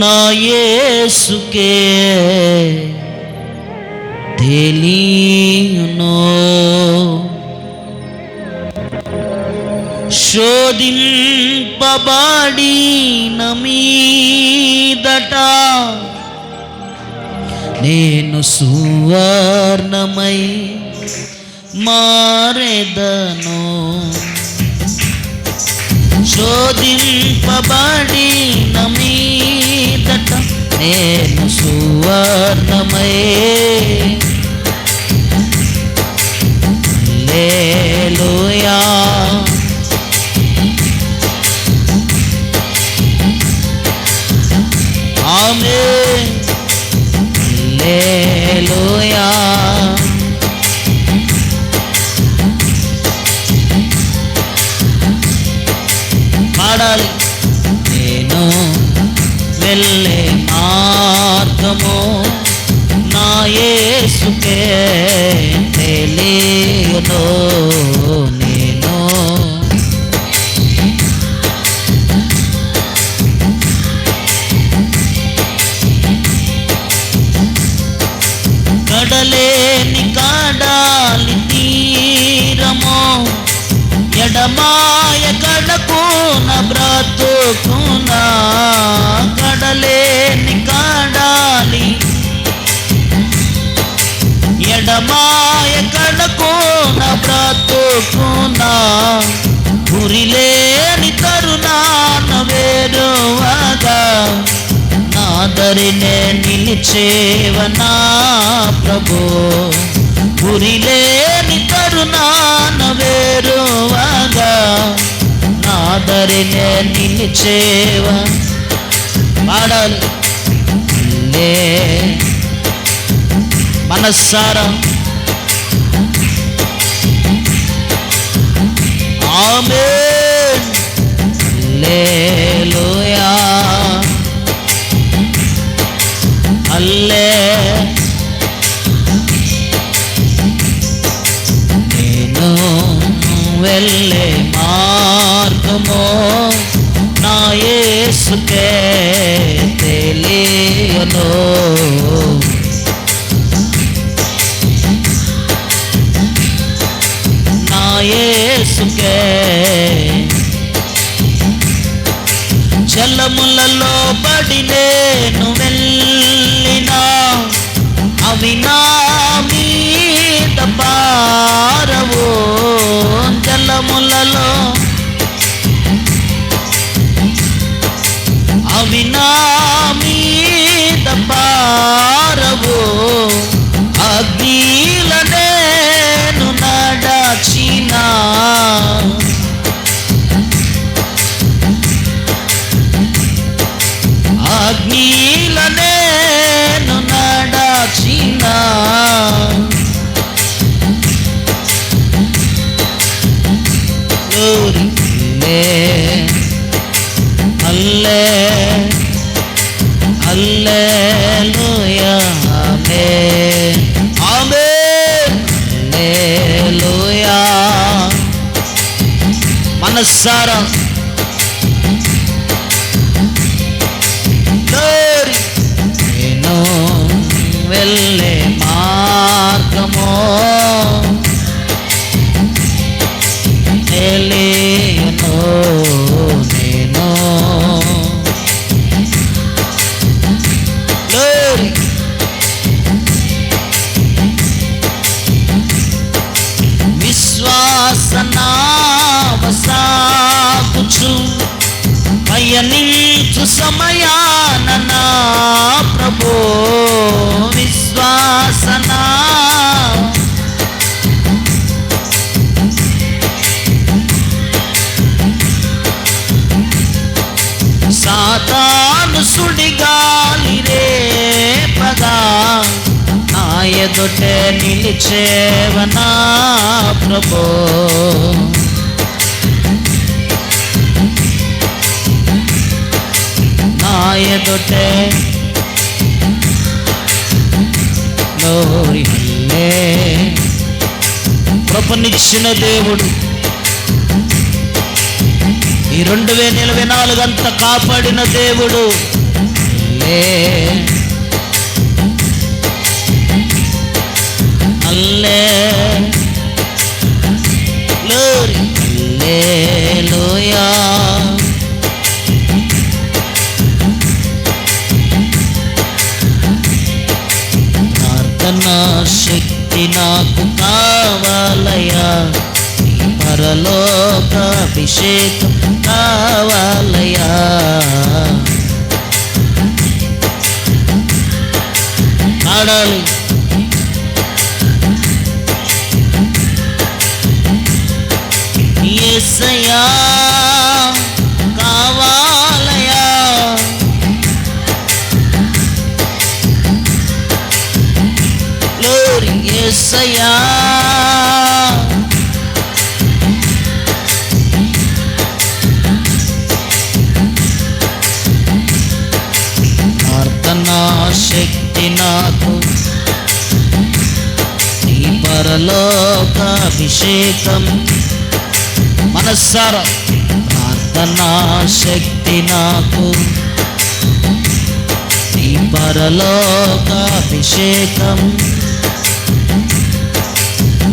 నాయసుకే తెలియను. శోధింపబడి నమీదట నేను సువర్ణమై మారెదను. శోధింపబడి నమీదట నేను సువర్ణమై లేలుయా ఆమె లేలుయా పాడాలి నేను వెళ్ళే మార్గము నా యేసుకే తెలియను. బ్రతుకునా గురిలేని తరుణాన వేడువగా. నాదరినే నిలిచేవనా ప్రభు? గురిలేని తరుణాన వేరువగా నాదరినే నిలిచేవ? పాడాలి. మనస్సారం? ఆమేన్ లేలుయా అల్లే నేను వెళ్ళే మార్గము నా యేసుకే జలములలో పడి నేను అవి నా మీద పారవు జలములలో మనస్సారా Glory. విశ్వాసనావసాగుచు పయనించు సమయాన నా ప్రభు విశ్వాసనా. సాతాను సుడిగాలి రేపగా నా ఎదుటే నిలిచేవనా ప్రభో. ಎದುಟೆ నోరిల్లే దేవుడు ఈ రెండు వేల ఇరవై నాలుగు అంత కాపాడిన దేవుడు అల్లే లోయా ప్రార్థన శక్తి నాకు కావాలయా నీ పరలోక అభిషేకం కావాలయా ఆడాలి. ఏసయ్యా ఏసయ్యా. ప్రార్థనా శక్తి నాకు. ఈ పరలోక అభిషేకం. మనస్సార. ప్రార్థనా శక్తి నాకు. ఈ పరలోక అభిషేకం.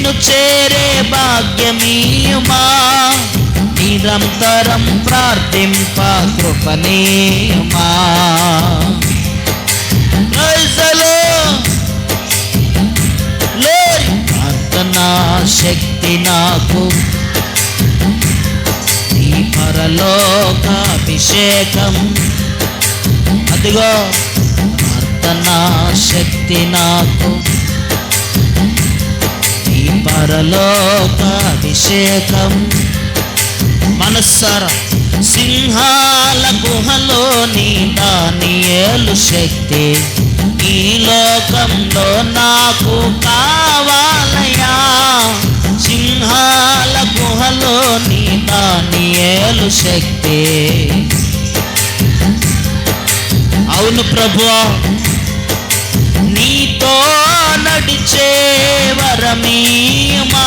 నిన్ను చేరే భాగ్యమీయుమా? నిరంతరం ప్రార్థింప కృపనీయుమా ప్రార్థనా శక్తి నాకు. నీ పరలోక అభిషేకం అదిగో ప్రార్థనా శక్తి నాకు. పరలోకాభిషేకం. మనస్సర సింహాల గుహలోని దానియేలు శక్తి. ఈ లోకంలో నాకు కావాలయా సింహాల గుహలోని దానియేలు శక్తి. అవును ప్రభువా నడిచే వరమీమా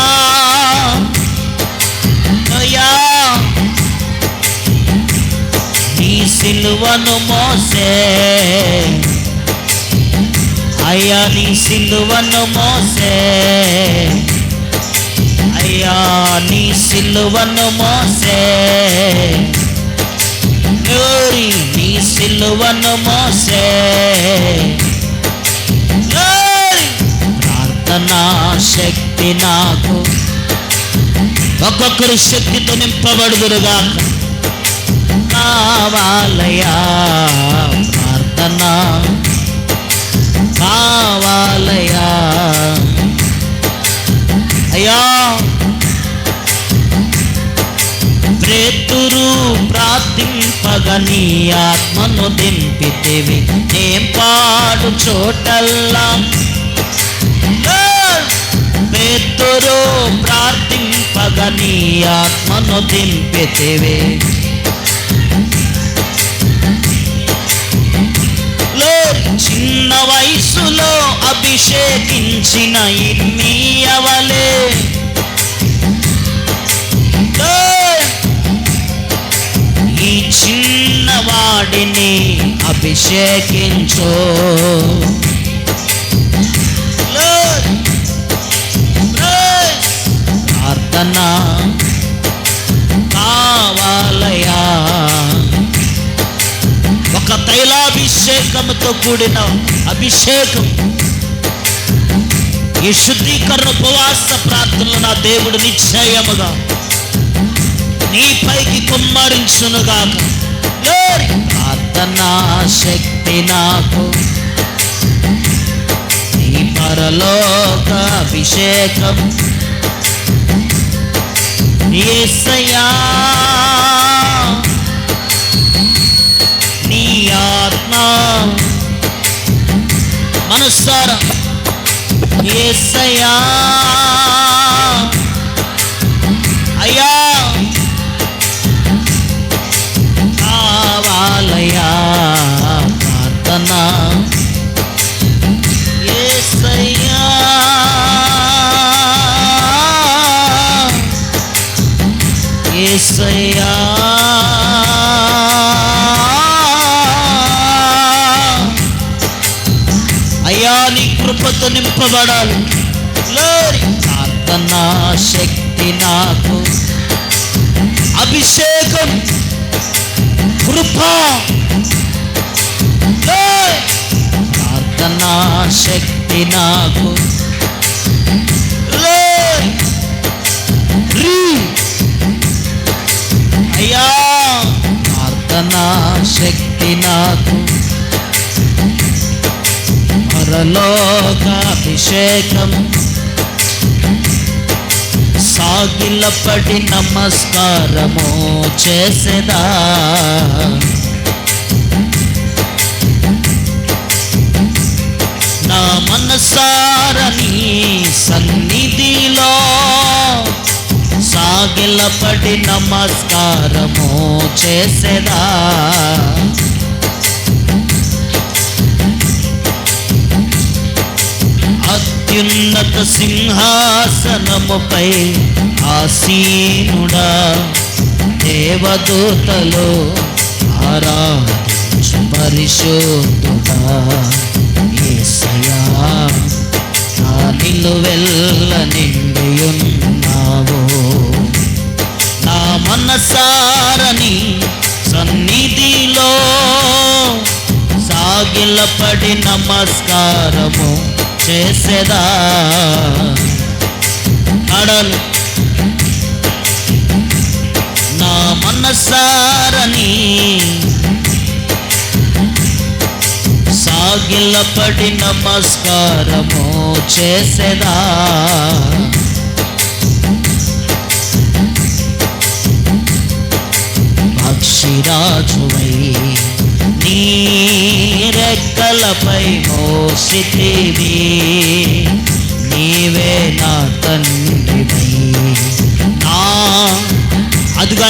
నీ సిలువను మోసే. అయ్యా నీ సిలువను మోసే. అయ్యా నీ సిలువను మోసే. నీ సిలువను మోసే. ప్రార్థనా శక్తి నాకు. ఒక్కొక్కరు శక్తితో నింపబడుదురుగా. కావాలయా ప్రార్థన. కావాలయా అయ్యా ప్రేతురు ప్రార్థింపగ నీ ఆత్మను దింపితివి. నేం పాడు చోటల్లా. పేతురు ప్రార్థింపగ నీ ఆత్మను దింపెతివే చిన్న వయసులో అభిషేకించిన ఇమ్మీయవలే ఈ చిన్నవాడిని అభిషేకించో. ప్రార్థన కావాలయా? ఒక తైలాభిషేకంతో కూడిన అభిషేకం. ఈ శుద్ధీకరణ ఉపవాస ప్రార్థనలు నా దేవుడు నిశ్చయముగా నీపైకి కుమ్మరించునుగాక. Glory! ప్రార్థనా శక్తి నాకు. నీ పరలోక అభిషేకం. యేసయ్యా నీ ఆత్మ మనస్సారా? యేసయ్యా ఏసయ్యా. అయ్యా నీ కృపతో నింపబడాలి. ప్రార్థన శక్తి నాకు. అభిషేకం. కృప. ప్రార్థన శక్తి నాకు. రీ. అయ్యా! ప్రార్థనా శక్తి నాకు పరలోకాభిషేకం. సాగిలపడి నమస్కారము చేసేదా. నా మనసారని సన్నిధిలో సాగిలపడి నమస్కారము చేసేదా? అత్యున్నత సింహాసనముపై ఆసీనుడా దేవదూతలు ఆరాధించు పరిశోధుడా యేసయ్యా నిలువెల్ల నిండియున్నావో మనసారని సన్నిధిలో సాగిలపడి నమస్కారము చేసేదా? అడల్ నా మనసారని సాగిలపడి నమస్కారము చేసేదా? పక్షిరాజువై నీ రెక్కలపై మోసితివి. నీవే నా తండ్రివై. నా అదిగా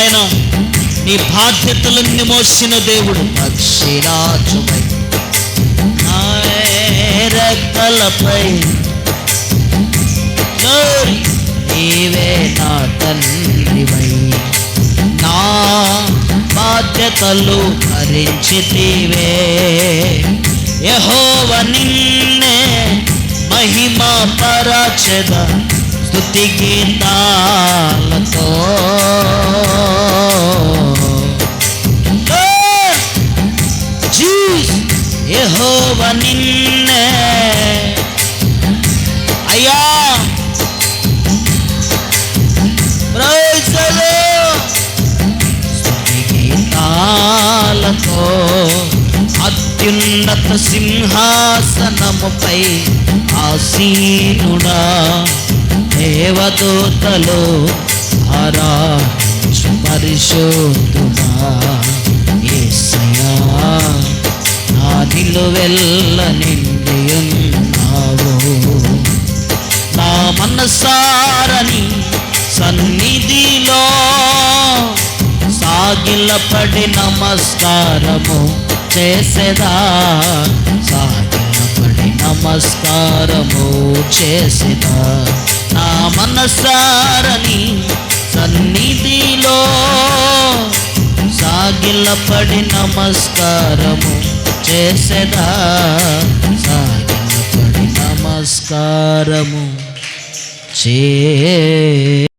నీ బాధ్యతలన్నీ మోసిన దేవుడు పక్షిరాజువై నా రెక్కలపై నీవే నా తండ్రివై. నా బాధ్యతలు భరించితివే. యహోవ నిన్నే మహిమ పరచద స్థుతి గీతాలతో. యహోవ నిన్నే. అయ్యా Praise పాదాలతో అత్యున్నత సింహాసనముపై ఆసీనుడా. దేవదూతలు హరా పరిశోధుడా ఏసయా నా నిలువెల్ల నిండి ఉన్నావు. నా మనసారని సన్నిధిలో సాగిలపడి నమస్కారము చేసేదా? సాగిలపడి నమస్కారము చేసేదా? నా మనసారని సన్నిధిలో సాగిలపడి నమస్కారము చేసేదా? సాగిలపడి నమస్కారము చే